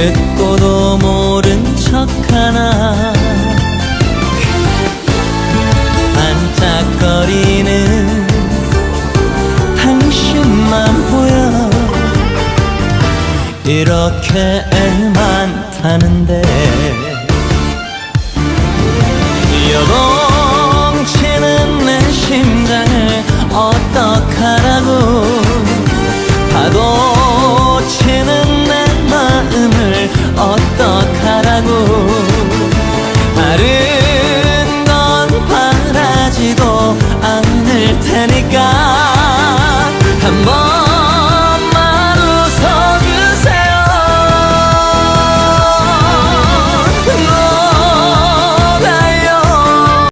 듣고도 모른 척 하나. 반짝거리는 당신만 보여. 이렇게 애만 타는데. 여동치는 내 심장을 어떡하 사랑으로 마른 건 바라지도 않을 테니까.